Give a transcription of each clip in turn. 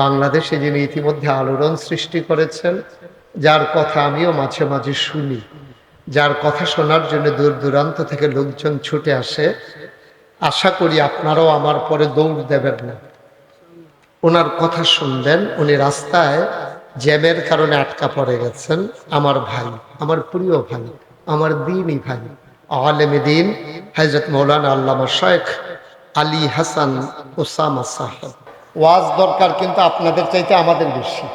বাংলাদেশে যিনি ইতিমধ্যে আলোড়ন সৃষ্টি করেছেন, যার কথা আমিও মাঝে মাঝে শুনি, যার কথা শোনার জন্য দূর দূরান্ত থেকে লোকজন ছুটে আসে, আশা করি আপনারাও আমার পরে দৌড় দেবেন না। ওনার কথা শুনবেন উনি রাস্তায় জ্যামের কারণে আটকা পড়ে গেছেন, আমার ভাই, আমার প্রিয় ভাই, আমার দিনই ভাই, আলেম দিন, হজরত মৌলানা আল্লামা শেখ আলী হাসান ওসামা সাহেব। ওয়াজ দরকার কিন্তু আপনাদের চাইতে আমাদের বেশি।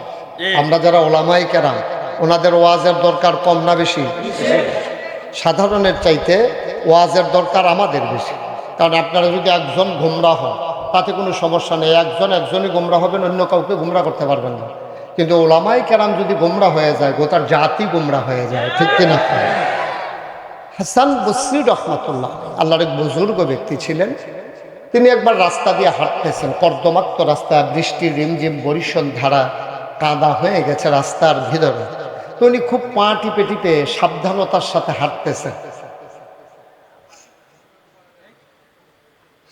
আমরা যারা ওলামাই কেরাম, ওনাদের ওয়াজের দরকার কম না বেশি? সাধারণের চাইতে ওয়াজের দরকার আমাদের বেশি। কারণ আপনারা যদি একজন গুমরা হন, তাতে কোনো সমস্যা নেই। একজন একজনই গুমরা হবেন, অন্য কাউকে গুমরা করতে পারবেন না। কিন্তু ওলামাই কেরাম যদি গুমরা হয়ে যায় গোটার জাতি গুমরা হয়ে যায়, ঠিক কিনা? হাসান বসরি রহমতুল্লাহ, আল্লাহর এক বুজুর্গ ব্যক্তি ছিলেন। তিনি একবার রাস্তা দিয়ে হাঁটতেছেন, কর্দমাক্ত রাস্তা, বৃষ্টির রিমঝিম বরিশন ধারা কাদা হয়ে গেছে রাস্তার ভিতরে। তো উনি খুব পা টিপে টিপে সাবধানতার সাথে হাঁটতেছেন।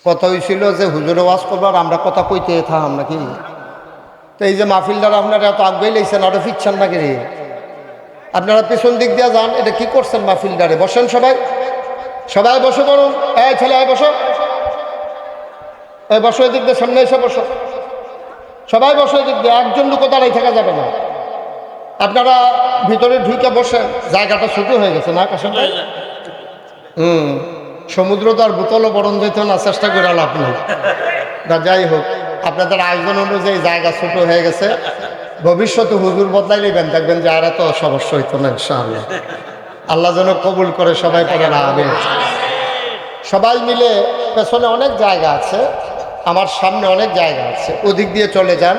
কথা হয়েছিল যে, হুজুরে ওয়াজ করবার, আমরা কথা কইতে থাম নাকি? তো এই যে মাহফিলদার আপনারা এত আগবেই লেগছেন আরও ফিরছেন নাকি রে? আপনারা পেছন দিক দিয়ে যান, এটা কি করছেন মাহফিলদারে? বসেন সবাই। সবাই বসে পড়ুন। এই ছেলে বসো। এই বসো এদিক সামনে এসে বসো। সবাই বসো এদিক একজন লোক দাঁড়াই থাকা যাবে না। আপনারা ভিতরে ঢুকে বসে জায়গাটা ছোট হয়ে গেছে না আকাশে হুম, সমুদ্র তো আর বোতলও বরণ যেত না, চেষ্টা করে লাভ নেই। তা যাই হোক, আপনাদের আয়োজন অনুযায়ী জায়গা ছোট হয়ে গেছে। ভবিষ্যতে হুজুর বদলাই নেবেন, দেখবেন যে আর এত সমস্যা হইতো না, ইনশাআল্লাহ। আল্লাহ যেন কবুল করে সবাই করে না সবাই মিলে পেছনে অনেক জায়গা আছে। আমার সামনে অনেক জায়গা আছে। ওদিক দিয়ে চলে যান,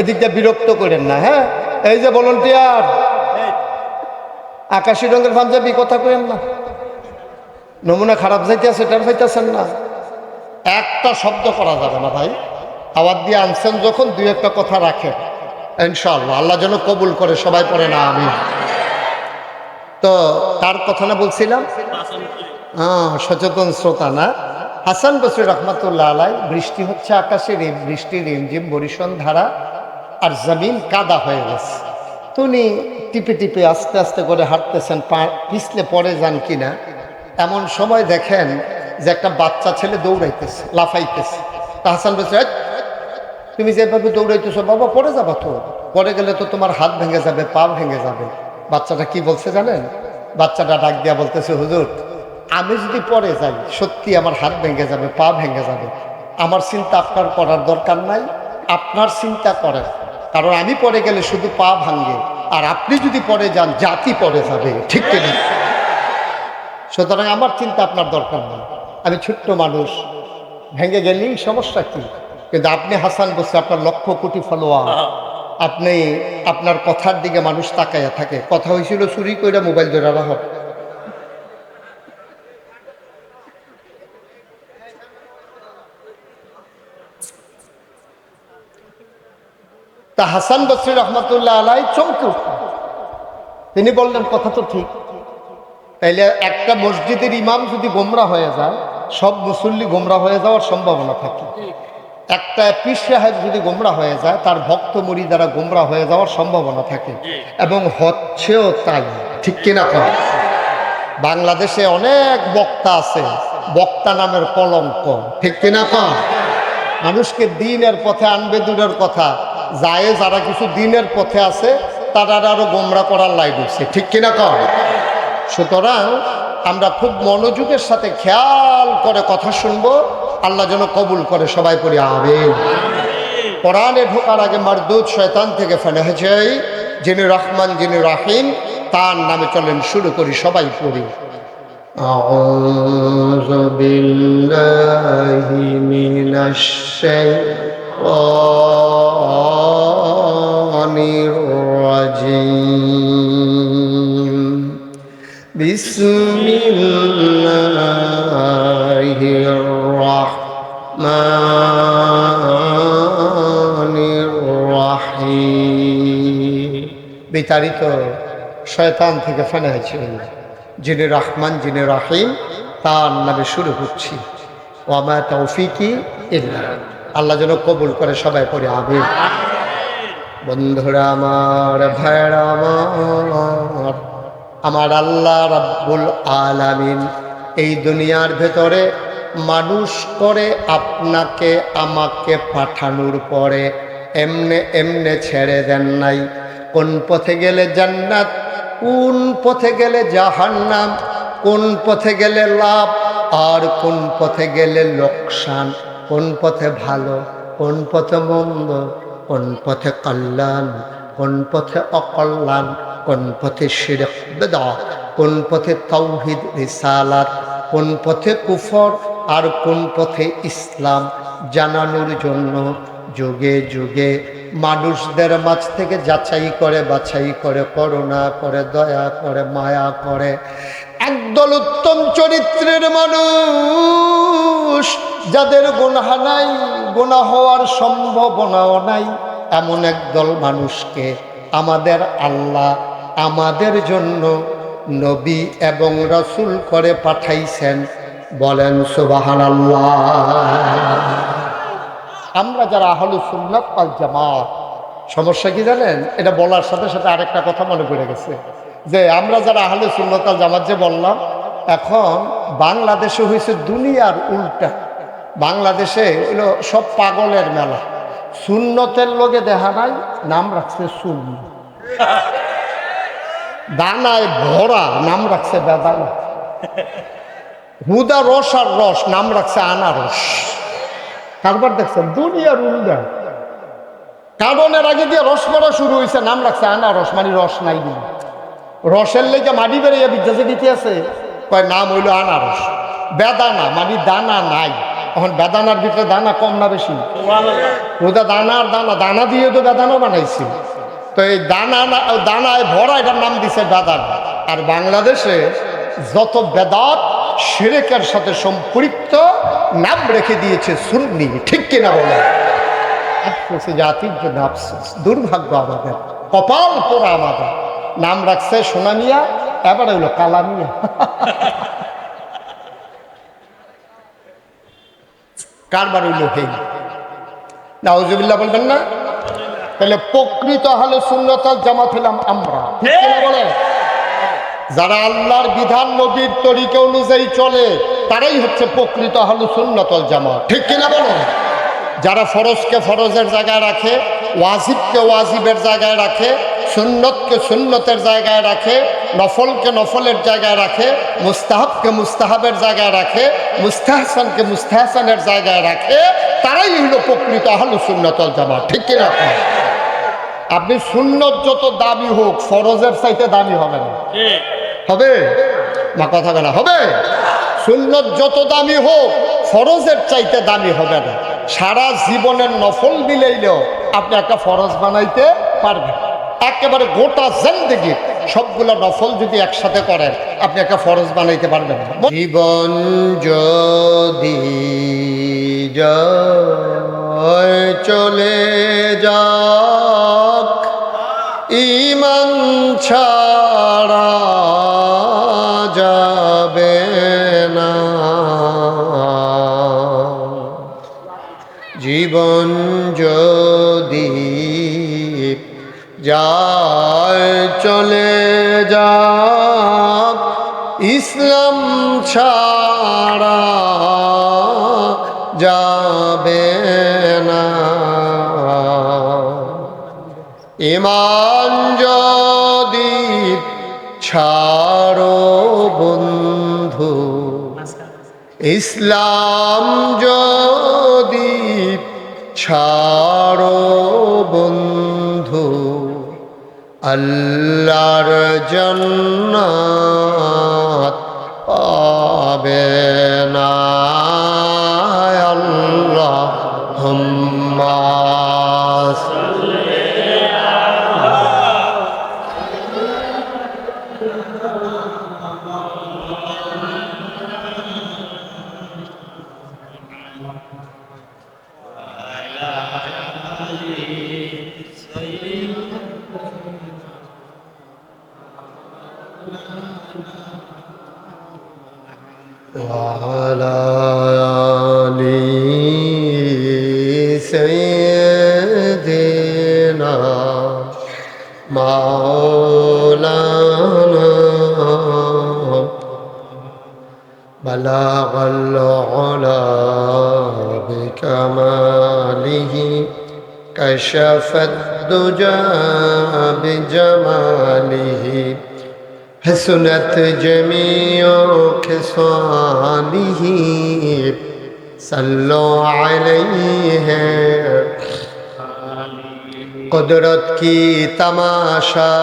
এদিক দিয়ে বিরক্ত করেন না হ্যাঁ? এই যে ভলন্টিয়ার, আকাশি রঙের পাঞ্জাবি কথা করেন না। নমুনা খারাপ যাইতে আছে এটার পাইতেছেন না। একটা শব্দ করা যাবে না ভাই। আওয়াজ দিয়ে আনছেন যখন দুই একটা কথা রাখেন। ইনশাআল্লাহ, আল্লাহ যেন কবুল করে, সবাই পড়ে না আমি তো তার কথা না বলছিলাম? হ্যাঁ সচেতন শ্রোতা না? হাসান বসরি রহমতুল্লাহ আলাই, বৃষ্টি হচ্ছে আকাশে রিম বৃষ্টি রিমঝিম বরিশন ধারা আর জমিন কাদা হয়ে গেছে। তো উনি টিপে টিপে আস্তে আস্তে করে হাঁটতেছেন, পা পিছলে পড়ে যান কিনা। এমন সময় দেখেন যে একটা বাচ্চা ছেলে দৌড়াইতেছে, লাফাইতেছে। তা হাসান বসরি তুমি যেভাবে দৌড়াইতেছো বাবা, পড়ে যাবা তো। পড়ে গেলে তো তোমার হাত ভেঙে যাবে, পা ভেঙে যাবে। বাচ্চাটা কি বলছে জানেন? বাচ্চাটা ডাক দিয়া বলতেছে, হুজুর আমি যদি পরে যাই, সত্যি আমার হাত ভেঙে যাবে, পা ভেঙে যাবে। আমার চিন্তা আপনার করার দরকার নাই, আপনার চিন্তা করেন। কারণ আমি পরে গেলে শুধু পা ভাঙবে আর আপনি যদি পরে যান, জাতি পরে যাবে, ঠিক কিনা সুতরাং আমার চিন্তা আপনার দরকার নেই। আমি ছোট্ট মানুষ, ভেঙে গেলেই সমস্যা কি? কিন্তু আপনি হাসান বসে, আপনার লক্ষ কোটি ফলোয়ার আপনি আপনার কথার দিকে মানুষ তাকাইয়া থাকে। কথা হয়েছিল চুরি করে মোবাইল ধরে রাখা। তা হাসান বসরি রহমতুল্লাহ আলাই চমকে। তিনি বললেন, কথা তো ঠিক। তাইলে একটা মসজিদের ইমাম যদি গোমরা হয়ে যায়, সব মুসল্লি গোমরা হয়ে যাওয়ার সম্ভাবনা থাকে। একটা পীর সাহেব যদি গোমরা হয়ে যায়, তার ভক্ত মুড়ি দ্বারা গোমরা হয়ে যাওয়ার সম্ভাবনা থাকে। এবং হচ্ছেও তাই। ঠিক কিনা বাংলাদেশে অনেক বক্তা আছে, বক্তা নামের কলঙ্ক। ঠিক কিনা মানুষকে দিনের পথে আনবে দূরের কথা। যায় যারা কিছু দিনের পথে আছে তারা আরো গোমরা করার লাই ঢুকছে ঠিক কিনা কর সুতরাং আমরা খুব মনোযোগের সাথে খেয়াল করে কথা শুনবো আল্লাহ যেন কবুল করে সবাই পড়ি আবেন কোরআনে ঢোকার আগে মারদুদ শয়তান থেকে ফেলে হয়েছে যিনি রহমান যিনি রাহিম তার নামে চলেন শুরু করি সবাই পড়ি أعوذ بالله من الشيطان الرجيم بسم الله الرحمن الرحيم বিতাড়িত শয়তান থেকে ফেনা হয়েছিল যিনি রহমান যিনি রাহিম তার নামে শুরু করছি ওয়ামা তৌফিকি ইল্লা আল্লাহ যেন কবুল করে সবাই পড়ে আবির বন্ধুরা আমার ভাইরা আমার আমার আল্লাহ রাব্বুল আলামিন এই দুনিয়ার ভেতরে মানুষ করে আপনাকে, আমাকে পাঠানোর পরে এমনে এমনে ছেড়ে দেন নাই। কোন পথে গেলে জান্নাত, কোন পথে গেলে জাহান্নাম, কোন পথে গেলে লাভ, আর কোন পথে গেলে লোকসান। কোন পথে ভালো, কোন পথে মন্দ, কোন পথে কল্যাণ, কোন পথে অকল্যাণ, কোন পথে শিরক কোন পথে তৌহিদ, রিসালাত, কোন পথে কুফর আর কোন পথে ইসলাম জানানোর জন্য যুগে যুগে মানুষদের মাঝ থেকে যাচাই করে বাছাই করে, করুণা করে, দয়া করে, মায়া করে। একদল উত্তম চরিত্রের মানুষ, যাদের গুনাহ নাই, গুনাহ হওয়ার সম্ভাবনাও নাই। এমন একদল মানুষকে আমাদের আল্লাহ আমাদের জন্য নবী এবং রসুল করে পাঠাইছেন। বলেন সুবাহান আল্লাহ আমরা যারা আহলু সুন্নাত জামাত, সমস্যা কি জানেন? এটা বলার সাথে সাথে আরেকটা কথা মনে পড়ে গেছে। যে আমরা যারা আহলু সুন্নাত আল জামাত যে বললাম, এখন বাংলাদেশে হয়েছে দুনিয়ার উল্টা। বাংলাদেশে হইল সব পাগলের মেলা। সুন্নতের লোকে দেখা নাই, নাম রাখছে শূন্য দানায় ভরা, নাম রাখছে বেদানা। হুদা রস আর রস, নাম রাখছে আনারস। কারবার দেখছেন, দুনিয়ার উল্টা। কারণের আগে দিয়ে রস পড়া শুরু হয়েছে নাম রাখছে আনারস মানে রস নাই দিন। রসের লেগে মাটি বেরিয়ে বিদ্যাসে দিতে আছে। কয়, নাম হইল আনারস। বেদানা মানে দানা নাই। এখন বেদানার ভিতরে দানা কম না বেশি? ওটা দানা আর দানা। দানা দিয়ে তো বেদানা বানাইছি। তো এই দানা দানায় ভরা এটার নাম দিছে বেদানা। আর বাংলাদেশে যত বেদাত সেরেকের সাথে সম্পৃক্ত নাম রেখে দিয়েছে সুন্নি। ঠিক কিনা বলে? জাতির জন্য আফসোস। দুর্ভাগ্য আমাদের। কপাল পোড়া আমাদের। নাম রাখছে সোনামিয়া এবার হইল কালামিয়া। কারবার হইল হেই? নাউজুবিল্লাহ বলবেন না? তাহলে প্রকৃত হলে শূন্যতার জামাত হলাম আমরা। ঠিক বলে যারা আল্লাহর বিধান নবীর তরিকা অনুযায়ী চলে তারাই হচ্ছে প্রকৃত হল সুন্নতল জামাত। ঠিক কিনা বলো যারা ফরজকে ফরজের জায়গায় রাখে ওয়াজিবকে ওয়াজিবের জায়গায় রাখে সুন্নতকে সুন্নতের জায়গায় রাখে নফলকে নফলের জায়গায় রাখে মুস্তাহাবকে মুস্তাহাবের জায়গায় রাখে মুস্তাহসানকে মুস্তাহসানের জায়গায় রাখে তারাই হলো প্রকৃত হল সুন্নতল জামাত। ঠিক কিনা আপনি? আপনি সুন্নত যত দামি হোক ফরজের চাইতে দামি হবে না। হবে? মা কথা বলা হবে? সুন্নত যত দামি হোক ফরজের চাইতে দামি হবে না। সারা জীবনের নফল মিলাইলেও আপনি একটা ফরজ বানাইতে পারবেন। একেবারে গোটা জেন্দেগি সবগুলো নফল যদি একসাথে করেন, আপনি একটা ফরজ বানাইতে পারবেন। জীবন যদি চলে যাক যায়, চলে যাক ইসলাম ছাড়া যাবে না। ইমান যদি ছাড়ো বন্ধু, ইসলাম যদি ছাড়ো বন্ধু আল্লাহর জন্নাত পাবে না। আল্লাহ। وعلى آل سيدنا مولانا بلغ العلا بكماله كشف الدجى بجماله. حسنت جميع خصاله صلوا عليه قدرت کی تماشا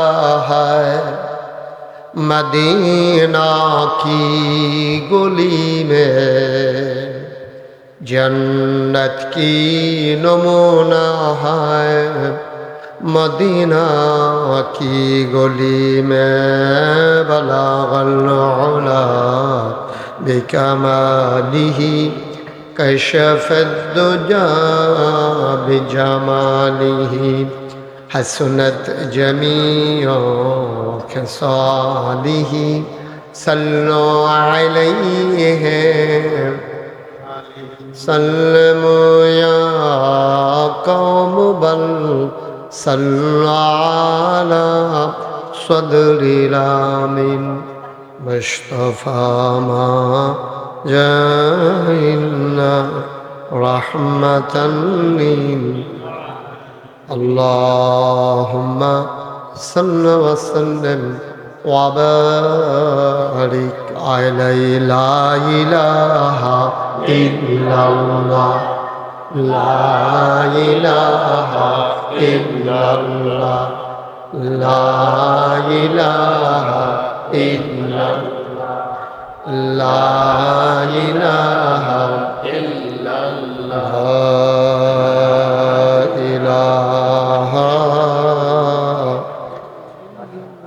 ہے مدینہ کی گلی میں جنت کی نمونہ ہے مدينه كي غلي ما بلغ العلا بكماله كشف الدجا بجماله حسنت جميع خصالہ صلوا عليه سلموا يا قوم صلوا على صدر الامين مصطفى ما جاهلنا رحمة لل اللهم صل وسلم وبارك عليه لا إله إلا الله. لا إله إلا الله لا إله إلا الله لا إله إلا الله لا إله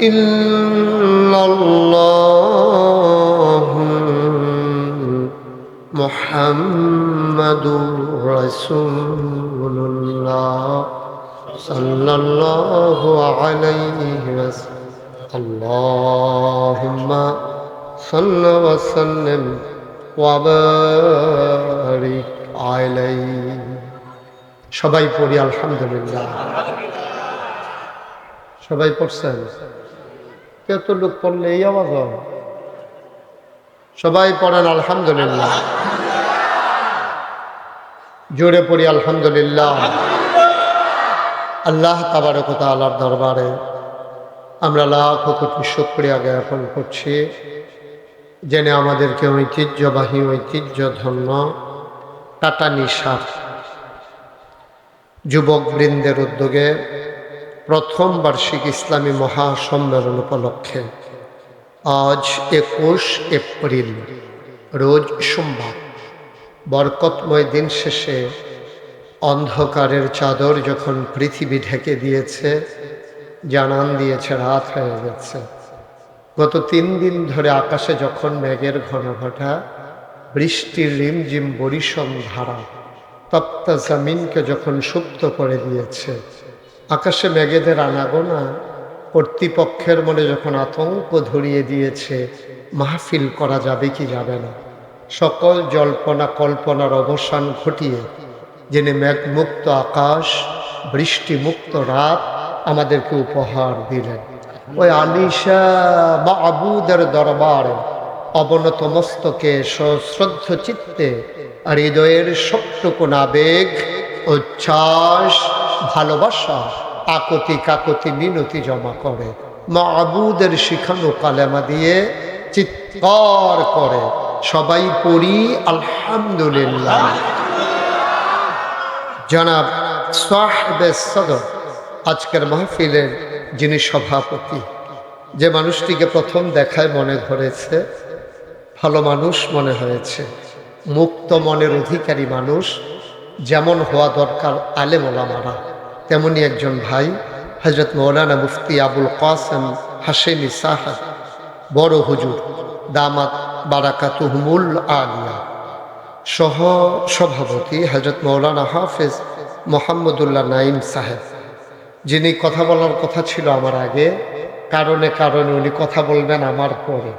إلا الله محمد সবাই পড়ি আলহামদুলিল্লাহ। সবাই পড়ছেন? কত লোক পড়লে এই আওয়াজ সবাই পড়েন আলহামদুলিল্লাহ। জোরে পড়ি, আলহামদুলিল্লাহ। আল্লাহ তাবারকতা আল্লাহর দরবারে আমরা লাখ কোটি শুক্রিয়া জ্ঞাপন করছি জেনে আমাদেরকে ঐতিহ্যবাহী ঐতিহ্য ধন্য টাটা নিশার যুবক বৃন্দের উদ্যোগে প্রথম বার্ষিক ইসলামী মহাসম্মেলন উপলক্ষে আজ একুশ এপ্রিল, রোজ সোমবার। বরকতময় দিন শেষে অন্ধকারের চাদর যখন পৃথিবী ঢেকে দিয়েছে, জানান দিয়েছে, রাত হয়ে গেছে। গত তিন দিন ধরে আকাশে যখন মেঘের ঘন ঘটা বৃষ্টির রিমঝিম বরিশম ধারা, তপ্ত জামিনকে যখন সুপ্ত করে দিয়েছে, আকাশে মেঘেদের আনাগোনা, কর্তৃপক্ষের মনে যখন আতঙ্ক ধরিয়ে দিয়েছে, মাহফিল করা যাবে কি যাবে না? সকল জল্পনা কল্পনার অবসান ঘটিয়ে জেনে মেঘমুক্ত আকাশ, বৃষ্টিমুক্ত রাত আমাদেরকে উপহার দিলেন। ওই আলিশা বা আবুদের দরবারে অবনত মস্তকে সশ্রদ্ধ চিত্তে হৃদয়ের সবটুকুন আবেগ, উচ্ছ্বাস, ভালোবাসা, আকতি কাকতি মিনতি জমা করে। মা আবুদের শিখানো কালেমা দিয়ে চিৎকার করে। সবাই পড়ি, আলহামদুলিল্লাহ। জনাব সাহেবে সদর, আজকের মাহফিলের যিনি সভাপতি, যে মানুষটিকে প্রথম দেখায় মনে ধরেছে, ভালো মানুষ মনে হয়েছে, মুক্ত মনের অধিকারী মানুষ, যেমন হওয়া দরকার আলেম ওলামারা, তেমনি একজন ভাই হজরত মৌলানা মুফতি আবুল কাসেম হাসেমি সাহাদ বড় হুজুর, দামাত বারাকাতুহমুল আলিয়া। সহ সভাপতি হজরত মৌলানা হাফেজ মোহাম্মদুল্লাহ নাইম সাহেব। যিনি কথা বলার কথা ছিল আমার আগে, কারণে কারণে উনি কথা বলবেন আমার পরে।